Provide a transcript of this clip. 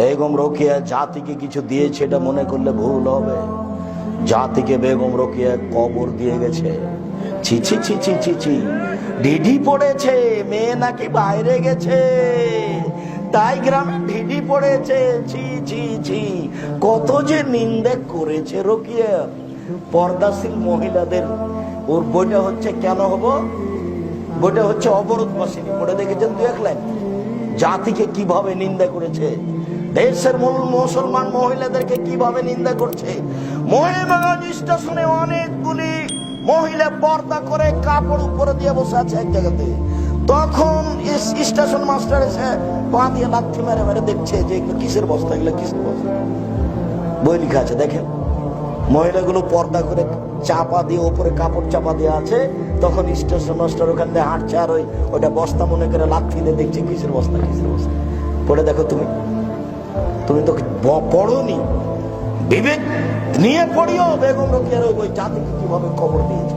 বেগম রোকিয়া জাতিকে কিছু দিয়েছে এটা মনে করলে ভুল হবে। জাতিকে বেগম রোকিয়া কবর দিয়ে গেছে। ছি ছি ছি ছি ছি ছি। ঢিঢি পড়েছে, মেয়ে নাকি বাইরে গেছে। তাই গ্রামে ঢিঢি পড়েছে, ছি ছি ছি। কত যে নিন্দে করেছে রোকিয়া। পর্দাশীল মহিলাদের। ওর বইটা হচ্ছে কেন হব? বইটা হচ্ছে অবরোধ বসেনি। পড়ে দেখেছেন দু এক লাইন? জাতিকে কীভাবে নিন্দা করেছে? দেশের মূল মুসলমান মহিলাদেরকে কীভাবে নিন্দা করছে? স্টেশনে অনেকগুলি মহিলা পর্দা করে কাপড় উপরে দিয়ে বসে আছে এক জায়গাতে। তখন স্টেশন মাস্টার এসে পা দিয়ে লাথি মেরে মেরে দেখছে যে কিসের বস্তা এগুলো কিসের বস্তা বই লিখা আছে, দেখেন। মহিলাগুলো পর্দা করে চাপা দিয়ে ওপরে কাপড় চাপা দিয়ে আছে। তখন স্টেশন মাস্টার ওখান দিয়ে হাঁটছে আর ওই ওটা বস্তা মনে করে লাথি দিয়ে দেখছে, কিসের বস্তা কিসের বস্তা। পরে দেখো তুমি তুমি তো পড়োনি। বিবেক নিয়ে পড়িও, বেগম রোকিয়ার ওই জাতিকে কীভাবে খবর দিয়েছে